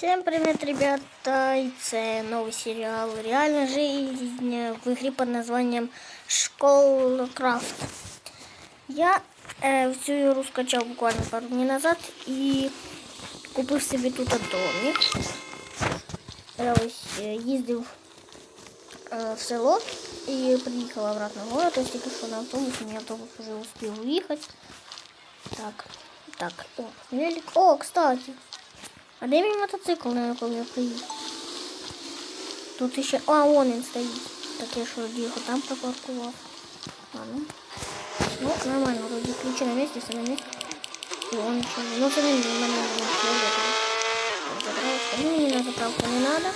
Всем привет, ребята! И це новый сериал «Реальная жизнь» в игре под названием «Школа Крафт». Я е, в цю ігру скачав буквально пару днів назад і купив собі тут домик. Я ось е, їздив е, в село і приїхав обратно в город. Ось тільки що на автобусі, мій автобус вже успів уїхати. Так, так, о, велик. О, кстати. А де мій мотоцикл, на якому я приїхав? Тут ще... А, вон він стоїть. Так я що його там припаркував. Ладно. Ну, нормально, вроде ключи на месте, все на месте. И он еще... Ну, все равно у меня Ну, мне на заправку не надо.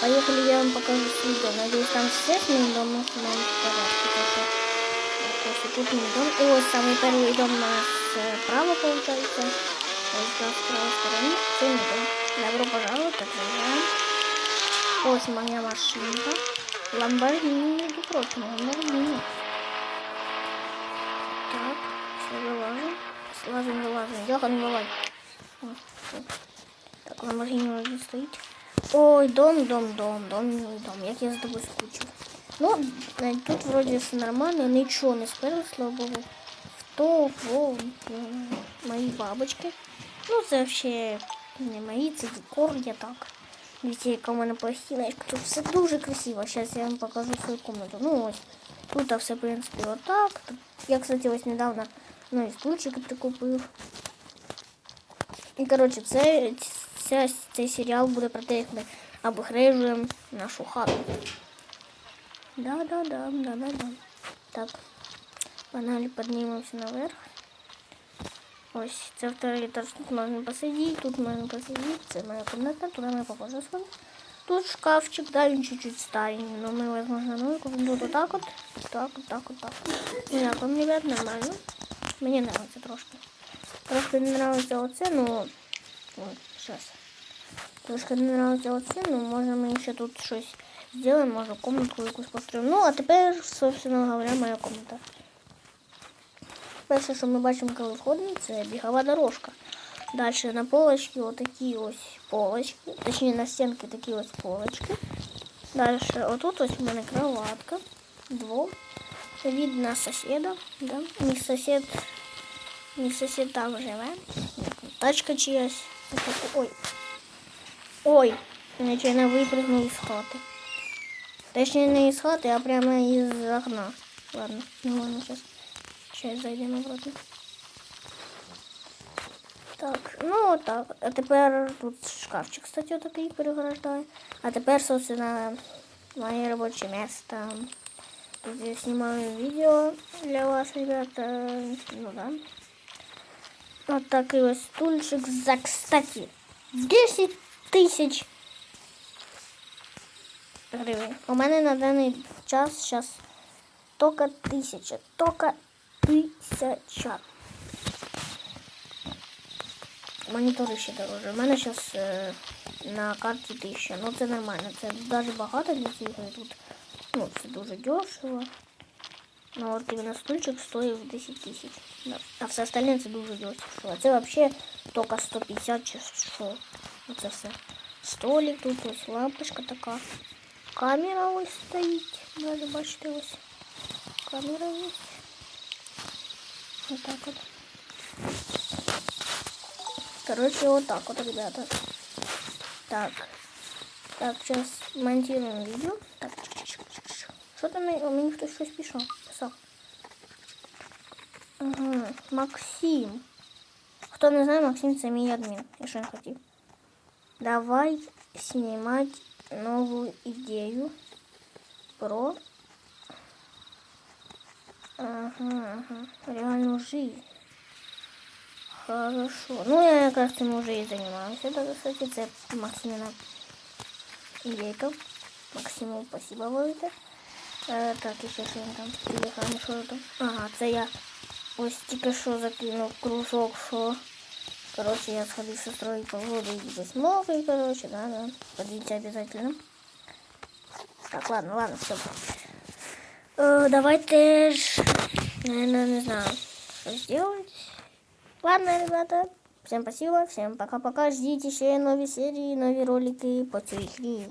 Поехали, я вам покажу свой дом. Надеюсь, там все с моим домом установлен в порядке. Так что, вот, тут мой дом. И вот самый первый дом у нас э, право получается. Ось да, с правой стороны. Це мій дом. Добро пожаловать, так заезжаем. Ось моя машинка. Ламборгини, между прочим, Ламборгини. Так, все вылазим. Слазим, вылазим. Йохан, вылазь. О, всё. Так, Ламборгини вроде стоит. Ой, дом, дом, дом, дом, милый дом. Як я з тобою скучив. Ну, е, тут вроде все нормально, нічого не сперли, слава Богу. В то, во, м, мої бабочки. Ну, це взагалі не мої, це декор, я так. Дивіться, яка в мене пластиночка. Тут все дуже красиво. Зараз я вам покажу свою комнату. Ну ось. Тут все, в принципі, отак. Тут- Я, кстати, ось недавно ну, і стульчики прикупив. І, коротше, це, ця, цей серіал буде про те, як ми обігрежуємо нашу хату. Да-да-да, да-да-да. Так. Погнали, піднімемося наверх. Ось, це второй этаж. Тут можна посидіти, тут можна посидіти. Це моя комната, туди ми попозже сходимо. Тут шкафчик, да, він чуть-чуть старенький, но мы, возможно, ну, тут вот так вот, так вот, так вот, так. Ну, як вам, ребят, нормально. Мені нравится трошки. Трошки не нравится оце, ну, вот, сейчас. Трошки не нравится оце, ну, може ми ще тут щось зробимо, може комнатку якусь построїмо. Ну, а тепер, собственно говоря, моя комната. Перше, що ми бачимо, коли входимо, це бігова дорожка. Далі на полочці отакі ось полочки, точніше на стінки такі ось полочки. Далі отут ось у мене кроватка. Двох. Видно сусіда. Да? Мій сусід, мій сусід там живе. Тачка чиясь. Отаку- Ой. Ой, нечайно випрыгнув із хати. Точніше не із хати, а прямо із окна. Ладно, ну ладно, зараз. Сейчас зайдемо обратно. Так, ну отак. А тепер тут шкафчик, кстати, отакий переграждає. А тепер, собственно, моє робоче место. Тут я снимаю видео для вас, ребята. Ну да. Вот такой вот стульчик за, кстати, 10 тисяч гривень. У мене на даний час зараз тільки тисяча. Тільки тисяча. Монітори ще дороже. У мене зараз е, на карті тисяча. Ну це нормально. Це навіть багато для цієї гри тут. Ну, це дуже дешево. Ну от іменно стульчик стоїв 10 тисяч. Да. А все остальне це дуже дешево. А це взагалі тільки 150 чи що. Оце все. Столик тут ось лампочка така. Камера ось стоїть. Даже бачите ось. Камера ось. Вот так вот. Короче, вот так вот, ребята. Так. Так, сейчас монтируем видео. Так. Что там у меня кто щось пішов? Писав. Ага. Максим. Хто не знає, Максим це мій адмін. Я що не хотів. Давай снимать новую идею про Ага, ага. Реальную жизнь. Хорошо. Ну, я якраз цим уже і займаюся. Да, кстати, це Максимина ідейка. Максиму спасибо велике. Е, так, і ще що він там телеграм, що там. Ага, це я ось тільки що закинув кружок, що... Короче, я сходив з сестрою по воду і весьмовий, короче, да, да. Подивіться обязательно. Так, ладно, ладно, все. Э, давайте ж, наверное, не знаю, что сделать. Ладно, ребята, Всем спасибо, всем пока-пока. Ждите ще нові серії, нові ролики по цій ігрі.